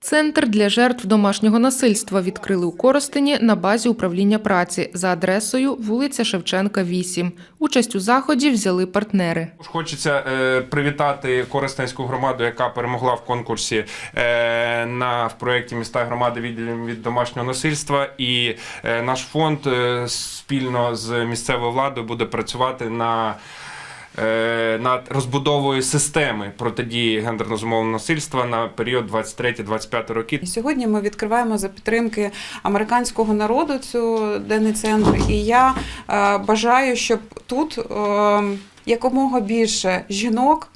Центр для жертв домашнього насильства відкрили у Коростені на базі управління праці за адресою вулиця Шевченка, 8. Участь у заході взяли партнери. Хочеться е, привітати Коростенську громаду, яка перемогла в конкурсі е, на в проєкті міста громади відділення від домашнього насильства. І е, наш фонд спільно з місцевою владою буде працювати на. Е, Над розбудовою системи протидії гендерно зумовленого насильства на період 23-25 років. І сьогодні ми відкриваємо за підтримки американського народу цю денний центр. І я е, бажаю, щоб тут е, якомога більше жінок.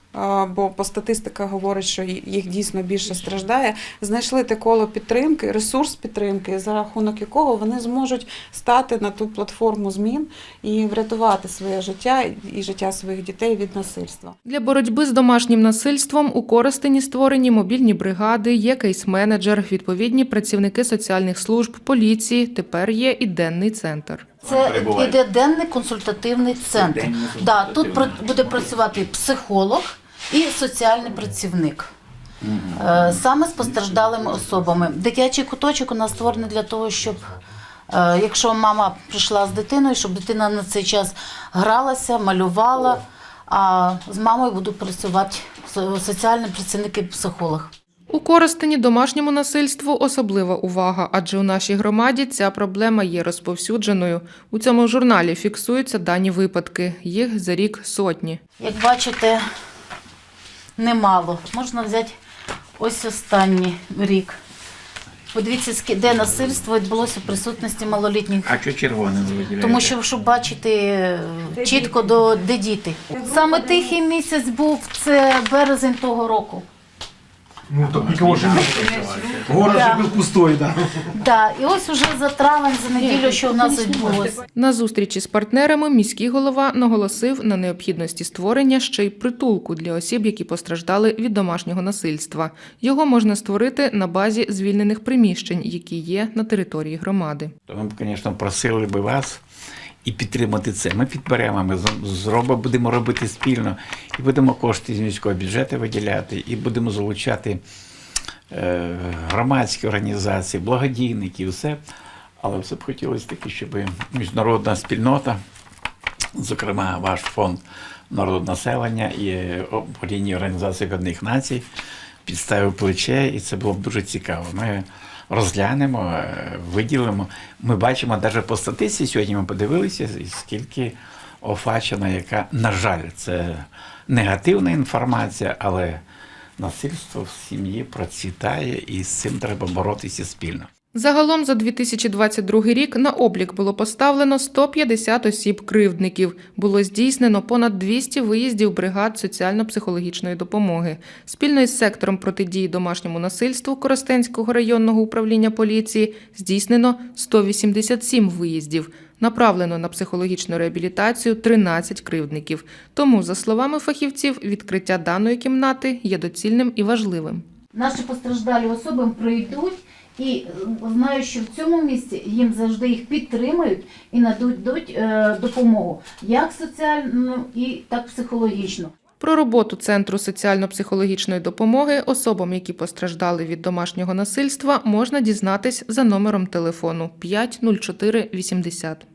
Бо по статистика говорить, що їх дійсно більше страждає. Знайшли те коло підтримки, ресурс підтримки, за рахунок якого вони зможуть стати на ту платформу змін і врятувати своє життя і життя своїх дітей від насильства. Для боротьби з домашнім насильством у Коростені створені мобільні бригади, є кейс-менеджер, відповідні працівники соціальних служб, поліції. Тепер є і денний центр. Це іде денний консультативний центр. Да, тут про- буде працювати психолог і соціальний працівник. Е, Саме з постраждалими особами. Дитячий куточок у нас створений для того, щоб е, якщо мама прийшла з дитиною, щоб дитина на цей час гралася, малювала, а з мамою будуть працювати со- соціальні працівники і психолог. У Коростені домашньому насильству особлива увага, адже у нашій громаді ця проблема є розповсюдженою. У цьому журналі фіксуються дані випадки. Їх за рік сотні. Як бачите, немало. Можна взяти ось останній рік. Подивіться, де насильство відбулося в присутності малолітніх. А що червоне виділяється? Тому що, щоб бачити е, чітко, до, де діти. Саме тихий місяць був це березень того року. Ну, так никого же нет. Город Да. же был пустой, да. Да, і ось уже за травень, за неділю, що у нас відбулося. На зустрічі з партнерами міський голова наголосив на необхідності створення ще й притулку для осіб, які постраждали від домашнього насильства. Його можна створити на базі звільнених приміщень, які є на території громади. То ми б, звісно, просили би вас і підтримати це. Ми підберемо, ми зробимо, будемо робити спільно, і будемо кошти з міського бюджету виділяти, і будемо залучати е, громадські організації, благодійники, все. Але все б хотілося таки, щоб міжнародна спільнота, зокрема ваш фонд народу населення і управління організації Об'єднаних Націй, підставив плече, і це було б дуже цікаво. Ми розглянемо, е, виділимо. Ми бачимо навіть по статистиці, сьогодні ми подивилися, скільки офачена, яка, на жаль, це негативна інформація, але насильство в сім'ї процвітає, і з цим треба боротися спільно. Загалом за 2022 рік на облік було поставлено 150 осіб-кривдників. Було здійснено понад 200 виїздів бригад соціально-психологічної допомоги. Спільно із сектором протидії домашньому насильству Коростенського районного управління поліції здійснено 187 виїздів. Направлено на психологічну реабілітацію 13 кривдників. Тому, за словами фахівців, відкриття даної кімнати є доцільним і важливим. Наші постраждалі особи прийдуть і е, знаю, що в цьому місці їм завжди їх підтримають і нададуть е, допомогу, як соціальну і так психологічну. Про роботу Центру соціально-психологічної допомоги особам, які постраждали від домашнього насильства, можна дізнатись за номером телефону 50480.